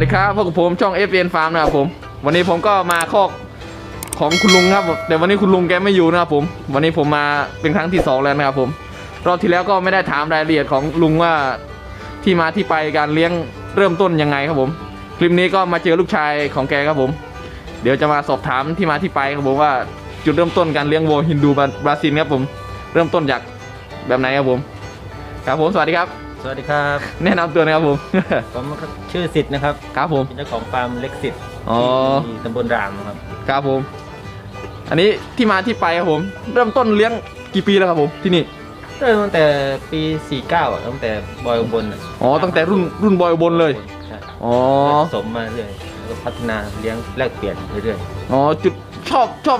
ดีครับพบกับผมช่อง f อ n Farm นะครับผม วันนี้ผมก็มาคอกของคุณลุงครับ แต่วันนี้คุณลุงแกไม่อยู่นะครับผม วันนี้ผมมาเป็นครั้งที่สองแล้วนะครับผม รอบที่แล้วก็ไม่ได้ถามรายละเอียดของลุงว่าที่มาที่ไปการเลี้ยงเริ่มต้นยังไงครับผม คลิปนี้ก็มาเจอลูกชายของแกครับผม เดี๋ยวจะมาสอบถามที่มาที่ไปครับผมว่าจุดเริ่มต้นการเลี้ยงวัวฮินดูบราซิลครับผม เริ่มต้นจากแบบไหนครับผม ครับผม สวัสดีครับ สวัสดีครับ แนะนำตัวนะครับผม ผมชื่อสิทธิ์นะครับ ครับผม เป็นเจ้าของฟาร์มเล็กสิทธิ์อ๋อ ที่ตำบลรามครับ ครับผม อันนี้ที่มาที่ไปครับผม เริ่มต้นเลี้ยงกี่ปีแล้วครับผม ที่นี่ เริ่มตั้งแต่ปี 49อะตั้งแต่บอยอุบลอะอ๋อ ตั้งแต่รุ่นรุ่นบอยอุบนเลย ใช่อ๋อ ผสมมาเรื่อยแล้วก็พัฒนาเลี้ยงแลกเปลี่ยนเรื่อยอ๋อ จุดชอบชอบ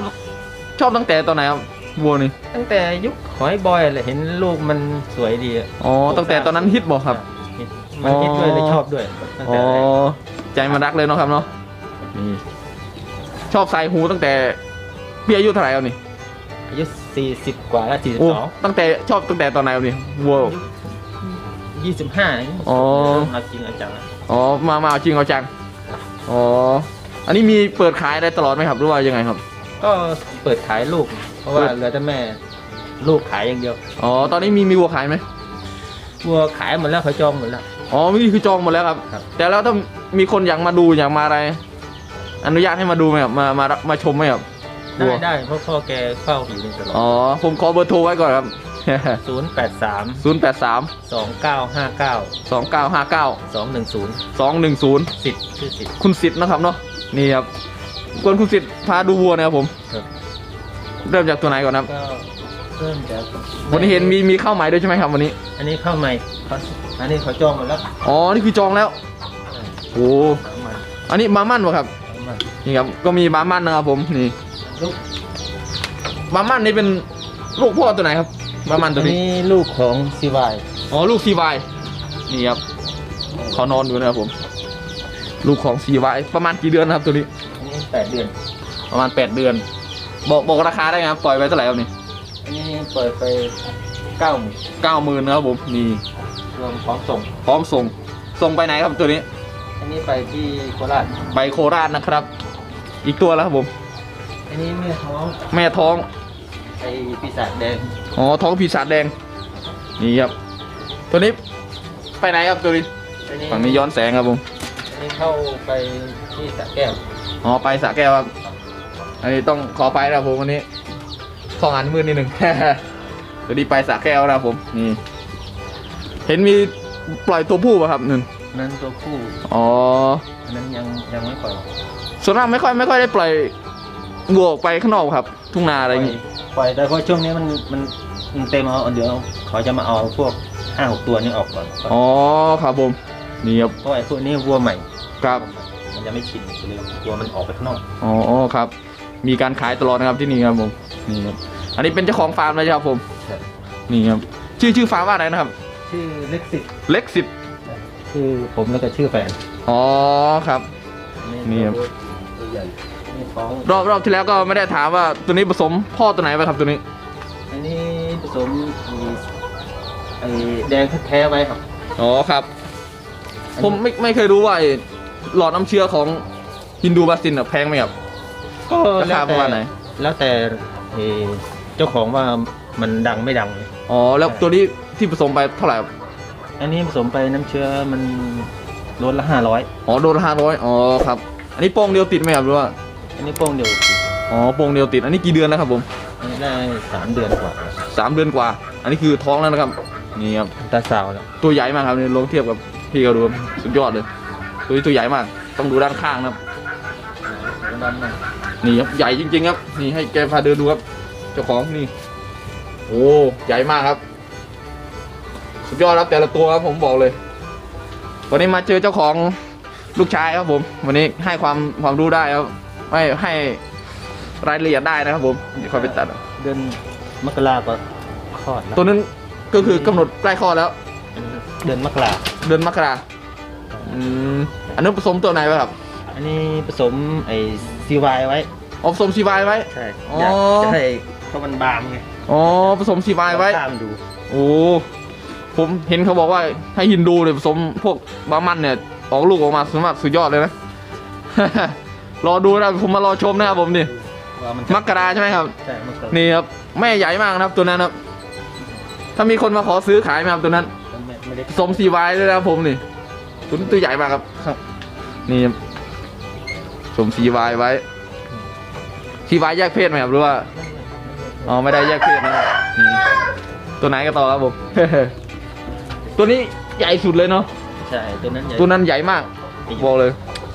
ชอบตั้งแต่ตอนไหนครับ วัวนี่ๆตั้งแต่ยุคหอยบอยเลยเห็นลูกมันสวยดีอะอ๋อตั้งแต่ตอนนั้นฮิตบอกครับ ฮิตมันฮิตด้วยเลยชอบด้วยตั้งอ๋แต่อแรกใจมันรักเลยเนาะครับเนาะนี่ชอบใส่หูตั้งแต่พี่อายุเท่าไหร่ครับนี่อายุ40กว่าแล้วโอ้42ตั้งแต่ชอบตั้งแต่ตอนไหนครับนี่วัว25อ๋อเริ่มเอาจริงเอาจังอะอ๋อมามาเอาจริงเอาจังอ๋ออันนี้มีเปิดขายได้ตลอดไหมครับหรือว่ายังไงครับ ก็เปิดขายลูก เพราะว่าเหลือแต่แม่ ลูกขายอย่างเดียวอ๋อตอนนี้มีมีวัวขายไหมวัวขายหมดแล้วเขาจองหมดแล้ว อ๋อนี่คือจองหมดแล้วครับครับแต่แล้วถ้ามีคนอยากมาดูอยากมาอะไร อนุญาตให้มาดูไหมครับมามามาชมไหมครับได้วัวได้เพราะพ่อแกเฝ้าอยู่นี่ตลอดอ๋อผมขอเบอร์โทรไว้ก่อนครับศูนย์แปดสามศูนย์แปดสามสองเก้าห้าเก้าสองเก้าห้าเก้าสองหนึ่งศูนย์สองหนึ่งศูนย์สิทธิ์ชื่อสิทธิ์คุณสิทธิ์นะครับเนาะนี่ครับกวนคุณสิทธิ์พาดูวัวนะครับผมครับ เริ่มจากตัวไหนก่อนครับ ก็เริ่มจากวันนี้เห็นมีมีข้าวใหม่ด้วยใช่ไหมครับวันนี้ อันนี้เข้าใหม่เขาอันนี้เขาจองหมดแล้วอ๋อ นี่คือจองแล้ว โอ้เข้ามาอันนี้บาร์มันวะครับเข้ามานี่ครับ ก็มีบาร์มันนะครับผม นี่ ลูกบาร์มันนี่เป็นลูกพ่อตัวไหนครับ บาร์มันตัอัวนนี้ นี้ลูกของซีวายอ๋อ ลูกซีวายนี่ครับ เขานอนอยู่นะครับผม ลูกของซีวายประมาณกี่เดือนนะครับตัวนี้ อันนี้แปดเดือน ประมาณ 8 เดือน บอกบอกราคาได้ไงครับปล่อยไปเท่าไหร่ครับนี่อันนี้เปิดไปเก้าหมื่นเก้าหมื่นนะครับผมนี่รวมพร้อมส่ง พร้อมส่งส่งไปไหนครับตัวนี้ อันนี้ไปที่โคราชไปโคราชนะครับ อีกตัวแล้วครับผม อันนี้แม่ท้องแม่ท้องไอปีศาจแดงอ๋อท้องผีสาจแดงนี่ครับ ตัวนี้ไปไหนครับตัวนี้อันนี้ฝั่งนี้ย้อนแสงครับผมอันนี้เข้าไปที่สระแก้วอ๋อไปสระแก้วครับ อันนี้ต้องขอไปนะครับผมวันนี้สองอันมืดนิดหนึ่งตัวนี้ไปสระแก้วนะครับผมนี่เห็นมีปล่อยตัวผู้ป่ะครับนึงนั้นตัวผู้อ๋ออันนั้นยังยังไม่ปล่อยส่วนมากไม่ค่อยไม่ค่อยได้ปล่อยวัวออกไปข้างนอกครับ ทุ่งนาอะไรอย่างงี้ปล่อยแต่เพราะช่วงนี้มันมันมันเต็มเอาเดี๋ยวเขาจะมาเอาพวกห้าหกตัวนี้ออกก่อนอ๋อครับผมนี่ครับเพราะไอ้พวกนี้วัวใหม่ครับ มันจะไม่ชินเลยกลัวมันออกไปข้างนอกอ๋อครับ มีการขายตลอดนะครับที่นี่ครับผมนี่ครับอันนี้เป็นเจ้าของฟาร์มเลยใช่ครับผมครับนี่ครับชื่อชื่อฟาร์มว่าอะไรนะครับ ชื่อเล็กสิทธิ์เล็กสิบชื่อผมแล้วก็ชื่อแฟนอ๋อครับนี่ครับตัวใหญ่นี่ท้องรอบรอบที่แล้วก็ไม่ได้ถามว่าตัวนี้ผสมพ่อตัวไหนไปครับตัวนี้ อันนี้ผสมไอ้แดงแท้ๆไว้ครับอ๋อครับ ผมไม่ไม่เคยรู้ว่าไอ้หลอดน้ำเชื้อของฮินดูบาซินอะแพงไหมครับ ก็ราคาประมาณไหน แล้วแต่เอ่อเจ้าของว่ามันดังไม่ดัง อ๋อ แล้วตัวนี้ที่ผสมไปเท่าไหร่ครับอันนี้ผสมไปน้ำเชื้อมันลดละห้าร้อยอ๋อ โดนห้าร้อยอ๋อ ครับ อันนี้โป้งเดียวติดไหมครับหรือว่า อันนี้โป้งเดียวอ๋อ โป้งเดียวติด อันนี้กี่เดือนแล้วครับผม อันนี้ได้สามเดือนกว่าสามเดือนกว่า อันนี้คือท้องแล้วนะครับ นี่ครับ ตาสาวแล้วตัวใหญ่มากครับนี่ลองเทียบกับพี่เขาดูครับสุดยอดเลย ตัวนี้ตัวใหญ่มาก ต้องดูด้านข้างนะครับ นี่ครับใหญ่จริง ๆ ครับ นี่ให้แกพาเดินดูครับ เจ้าของนี่ โอ้ใหญ่มากครับ สุดยอดครับแต่ละตัวครับผมบอกเลย วันนี้มาเจอเจ้าของลูกชายครับผม วันนี้ให้ความความรู้ได้ครับไม่ให้รายละเอียดได้นะครับผมเดี๋ยวค่อยไปตัดเดือนมกราก็คลอดแล้วตัวนั้นก็คือกำหนดใกล้คลอดแล้ว เดือนมกราเดือนมกราอืมอันนั้นผสมตัวไหนไว้ครับ อันนี้ผสมไอ้ ซีวายไว้ อ๋อผสมซีวายไว้ ใช่อ๋ออยากจะให้เพราะมันบางไงอ๋อผสมซีวายไว้ตามดูโอ้ผมเห็นเขาบอกว่าให้ฮินดูเนี่ยผสมพวกบามันเนี่ย ออกลูกออกมาสมบัติสุดยอดเลยนะ รอดูนะผมมารอชมนะครับผมนี่ว่ามันมกราใช่ไหมครับ ใช่มันก็นี่ครับแม่ใหญ่มากนะครับตัวนั้นครับ ถ้ามีคนมาขอซื้อขายไหมครับตัวนั้นไม่ไม่ได้ผสมซีวายด้วยนะครับผมนี่ตัวนี้ตัวใหญ่มากครับ ครับ นี่ครับผ สมซีวายไว้ซีวายแยกเพศไหมครับหรือว่าอ๋อไม่ได้แยกเพศนะครับนี่ตัวไหนก็ต่อครับผม ตัวนี้ใหญ่สุดเลยเนาะใช่ตัวนั้นใหญ่ตัวนั้นใหญ่มากบอกเลย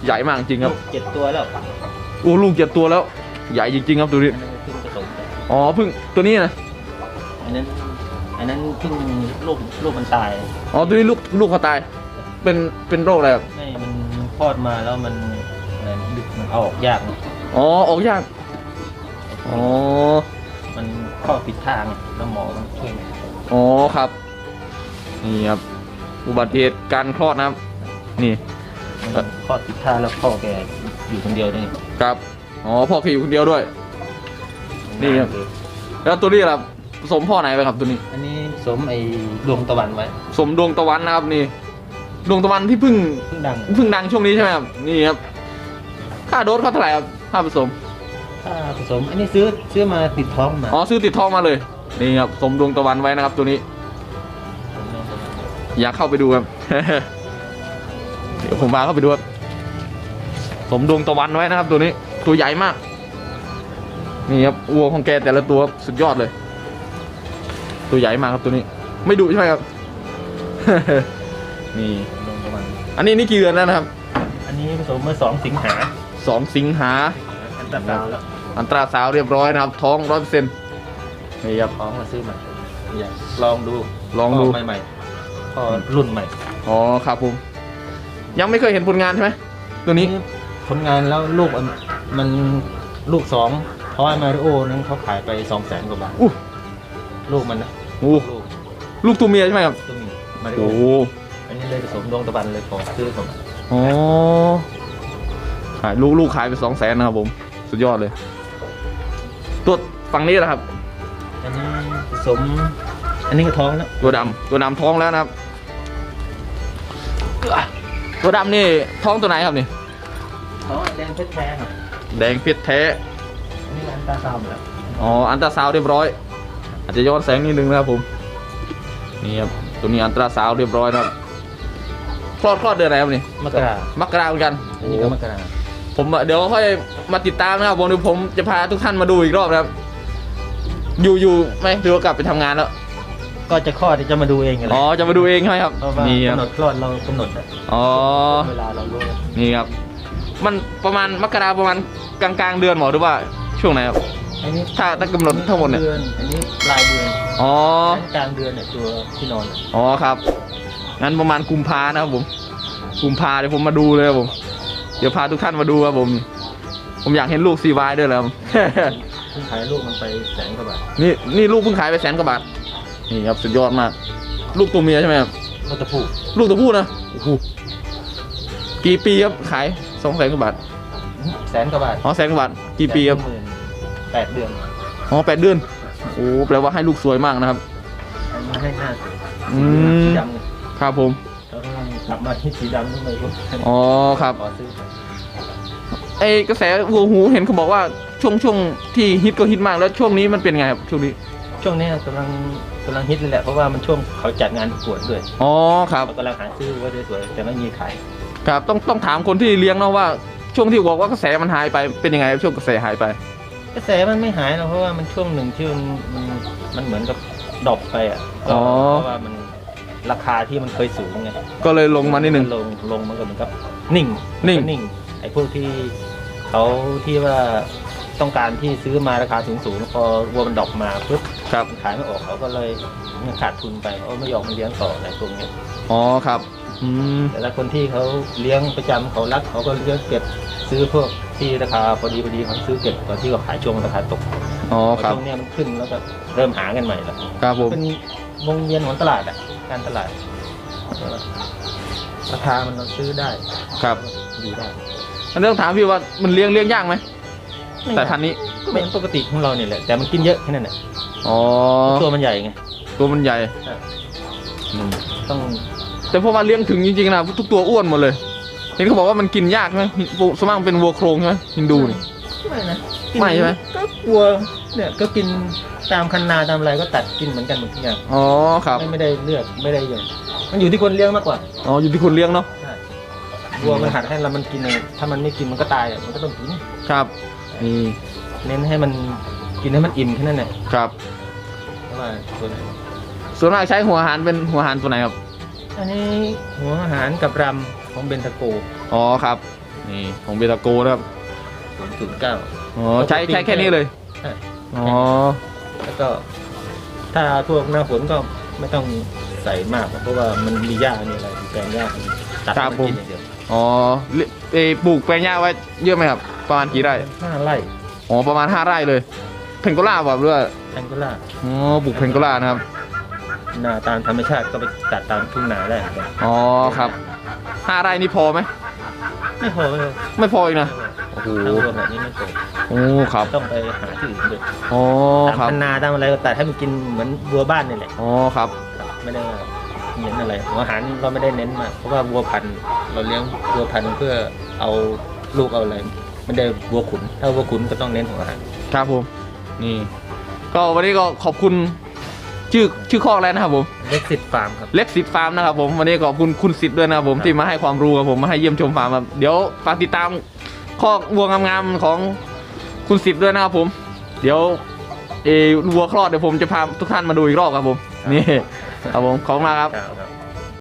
ใหญ่มากจริงครับลูกเจ็ดตัวแล้วโอ้ลูกเจ็ดตัวแล้ว ใหญ่จริงๆครับตัวนี้อันนั้นเพิ่งผสมไปอ๋อเพิ่งตัวนี้นะอันนั้นอันนั้นเพิ่งลูกลูกมันตายอ๋อตัวนี้ลูกลูกเขาตาย เป็นเป็นโรคอะไรครับไม่มันคลอดมาแล้วมันอะไรดึกมัน เอาออกยากไงอ๋อออกยากอ๋อมันคลอดผิดทางไงแล้วหมอต้องช่วยอ๋อครับ นี่ครับ อุบัติเหตุการคลอดนะครับ นี่มันคลอดผิดทางแล้วพ่อแกอยู่คนเดียวนี่ครับอ๋อพ่อเคยอยู่คนเดียวด้วย นี่ครับ แล้วตัวนี้ล่ะผสมพ่อไหนไปครับตัวนี้ อันนี้สมไอ้ดวงตะวันไว้ สมดวงตะวันนะครับนี่ ดวงตะวันที่เพิ่งเพิ่งดังเพิ่งดังช่วงนี้ใช่ไหมครับนี่ครับ ค่าโดสเขาเท่าไหร่ครับค่าผสม ถ้าผสม อันนี้ซื้อซื้อมาติดท้องมาอ๋อซื้อติดทองมาเลย นี่ครับสมดวงตะวันไว้นะครับ ตัวนี้สมดวงตะวันอยากเข้าไปดูครับ เดี๋ยวผมพาเข้าไปดูครับสมดวงตะวันไว้นะครับ ตัวนี้ ตัวใหญ่มาก นี่ครับวัวของแกแต่ละตัวสุดยอดเลย ตัวใหญ่มากครับตัวนี้ ไม่ดุใช่ไหมครับ นี่ดวงตะวันอันนี้นี่กี่เดือนแล้วนะครับ อันนี้ผสมเมื่อสองสิงหา สองสิงหาอันตัดดาวแล้วอันตราสาวด์เรียบร้อยนะครับ ท้องร้อยเปอร์เซ็นต์นี่ครับ ท้องมาซื้อใหม่อยากลองดูลองดู พ่ใหม่ๆพ่อรุ่นใหม่อ๋อครับผม ยังไม่เคยเห็นผลงานใช่ไหมตัวนี้ ผลงานแล้วลูกมันมันลูกสองเพราะว่ามาริโอนั้นเขาขายไปสองแสนกว่าบาทอู้ ลูกมันนะโอ้ลูกลูกตัวเมียใช่ไหมครับตัวมีมาริโอโอ้โหอันนี้เลยผสมดวงตะวันเลยขอซื้อเข้ามาอ๋อ ขายลูกลูกขายไปสองแสนนะครับผม สุดยอดเลย ตัวฝั่งนี้แหละครับ อันนี้ผสม อันนี้ก็ท้องแล้ว ตัวดำตัวดำท้องแล้วนะครับ ตัวดำนี่ท้องตัวไหนครับนี่ ท้องแดงเพชรแท้ครับ แดงเพชรแท้ อันนี้อันตาซาวด์หมดแล้วอ๋อ อันตราซาวด์เรียบร้อย อาจจะย้อนแสงนิดนึงนะครับผม นี่ครับ ตัวนี้อันตราซาวด์เรียบร้อยนะครับ คลอดคลอดเดือนอะไรครับนี่ มกรา มกราเหมือนกัน อันนี้ก็มกรา ผมเดี๋ยวค่อยมาติดตามนะครับผมเดี๋ยวผมจะพาทุกท่านมาดูอีกรอบนะครับ อยู่อยู่ไหมหรือว่ากลับไปทำงานแล้ว ก็จะคลอดจะมาดูเองกันแหอ๋ละอจะมาดูเองใช่ไหมครับเพราะว่านี่คกำหนรับดคลอดเรากำหนดอะอ๋อเวลาเรารู้แล้วนี่ครับ มันประมาณมกราประมาณกลางกลางๆเดือนหมอหรือว่าช่วงไหนครับ อันนี้ถ้าถ้ากำหนดทั้งหมดเนี่ย ดือนอันนี้ปลายเดือนอ๋ออันนี้กลางเดือนเนี่ยตัวที่นอนอะอ๋อครับ งั้นประมาณกุมภานะครับผม กุมภาเดี๋ยวผมมาดูเลยครับผม เดี๋ยวพาทุกท่านมาดูครับผม ผมอยากเห็นลูกซีวายด้วยแล้วเพิ่งขายลูกมันไปแสนกว่าบาทนี่นี่ลูกเพิ่งขายไปแสนกว่าบาท นี่ครับสุดยอดมาก ลูกตัวเมียใช่ไหมครับ ก็ตะพูลูกตัวผู้นะโอ้โหกี่ปีครับขายสองแสนกว่าบาท แสนกว่าบาทอ๋อแสนกว่าบาท กี่ปีครับหมื่นแปดเดือนอ๋อแปดเดือน โอ้แปลว่าให้ลูกสวยมากนะครับอันนี้ให้ห้าสิบอืมสีดำเลยครับผมแล้วก็ กลับมาที่สีดำทำไมก็อ๋อครับ ขอซื้อไอกระแสวัวหูเห็นเขาบอกว่าช่วงช่วงที่ฮิตก็ฮิตมากแล้วช่วงนี้มันเป็นไงครับช่วงนี้ช่วงนี้กำลังกำลังฮิตเลยแหละเพราะว่ามันช่วงเขาจัดงานประกวดด้วยอ๋อครับเรากำลังหาซื้อไว้สวยๆแต่ไม่มีขายครับต้องต้องถามคนที่เลี้ยงเนาะว่าช่วงที่บอกว่ากระแสมันหายไปเป็นยังไงครับช่วงกระแสหายไป กระแสมันไม่หายหรอกเพราะว่ามันช่วงหนึ่งที่มันมันมันเหมือนกับดรอปไปอะอ๋อเพราะว่ามัน ราคาที่มันเคยสูงไงก็เลยลงมานิดนึง ลงลงมันก็เหมือนกับนิ่งนิ่งนิ่งไอ้พวกที่เขาที่ว่าต้องการที่ซื้อมาราคาสูงสูงๆพอวัวมันดรอปมาปุ๊บครับ มันขายไม่ออกเขาก็เลยขาดทุนไปเขาไม่ยอมมาเลี้ยงต่ออะไรพวกเนี้ย อ๋อครับ อืม แต่ละคนที่เขาเลี้ยงประจำเขารักเขาก็เลี้ยงเก็บซื้อพวกที่ราคาพอดีพอดีเขาซื้อเก็บตอนที่เขาขายช่วงราคาตกอ๋อพอครับ ช่วงเนี้ยมันขึ้นแล้วก็เริ่มหากันใหม่แล้วครับผม เป็นวงเวียนของตลาดอะ การตลาดราคามันเราซื้อได้ครับอยู่ได้อันนี้ต้องถามพี่ว่ามันเลี้ยงเลี้ยงยากไหมแต่พันธุ์นี้ก็เหมือนปกติของเราเนี่ยแหละแต่มันกินเยอะแค่นั้นแหละอ๋อตัวมันใหญ่ไงตัวมันใหญ่อะอืมต้อง แต่พอมาเลี้ยงถึงจริงๆนะทุกตัวอ้วนหมดเลยเห็นเขาบอกว่ามันกินยากใช่ไหมปูสวนมากมันเป็นวัวโครงใช่ไหมฮินดูนี่ไม่นะไม่ใช่ไหมก็วัวเนี่ยก็กิน ตามคันนาตามอะไรก็ตัดกินเหมือนกันหมดทุกอย่างอ๋อครับไม่ไม่ได้เลือกไม่ได้อย่างมันอยู่ที่คนเลี้ยงมากกว่าอ๋ออยู่ที่คนเลี้ยงเนาะใช่วัวมันหัดให้เรามันกินเองถ้ามันไม่กินมันก็ตายอะมันก็ต้องกินครับนี่เน้นให้มันกินให้มันอิ่มแค่นั้นแหละครับ เพราะว่าตัวไหนส่วนมากใช้หัวอาหารเป็นหัวอาหารตัวไหนครับอันนี้หัวอาหารกับรำของเบนทาโกอ๋อครับนี่ของเบตาโกนะครับศูนย์ศูนย์เก้าอ๋อใช้ใช้แค่นี้เลยใช่ อ๋อแล้ว ก็ ถ้าพวกหน้าฝนก็ไม่ต้องใส่มากเพราะว่ามันมีหญ้ามีอะไรมีแปลงหญ้าตัดให้มันกินอย่างเดียวอ๋อเอ่เออปลูกแปลงหญ้าไว้เยอะไหมครับ ประมาณกี่ไร่ ห้าไร่อ๋อ ประมาณ 5 ไร่เลย เพนโกล่าแบบด้วยแองโกลาอ๋อ ปลูกเพนโกล่านะครับ นาตามธรรมชาติก็ไปตัดตามทุ่งนาได้เหมือนกันอ๋อ ครับห้าไร่นี่พอไหม ไม่พอเลยไม่พออีกนะ โอ้โหทางรวมแบบนี้ไม่พอโอ้ครับต้องไปหาที่อื่นด้วยอ๋อตามครับคันนาตามอะไรก็ตัดให้มันกินเหมือนวัวบ้านนี่แหละอ๋อครับไม่ได้ว่าเน้นอะไรหัวอาหารเราไม่ได้เน้นมากเพราะว่าวัวพันธุ์เราเลี้ยงวัวพันธุ์เพื่อเอาลูกเอาอะไรไม่ได้วัวขุน ถ้าวัวขุนก็ต้องเน้นหัวอาหารครับผมนี่ ก็วันนี้ก็ขอบคุณชื่อชื่อคอกแล้วนะครับผม เล็กสิทธิ์ฟาร์มครับ เล็กสิทธิ์ฟาร์มนะครับผมวันนี้ขอบคุณคุณสิทธิ์ด้วยนะครับผมครับ ที่มาให้ความรู้กับผมมาให้เยี่ยมชมฟาร์มครับเดี๋ยวฝากติดตาม คอกวัวงามๆของคุณสิบด้วยนะครับผม เดี๋ยวเออวัวคลอดเดี๋ยวผมจะพาทุกท่านมาดูอีกรอบครับผม นี่ครับผมขอบคุณมากครับ ครับ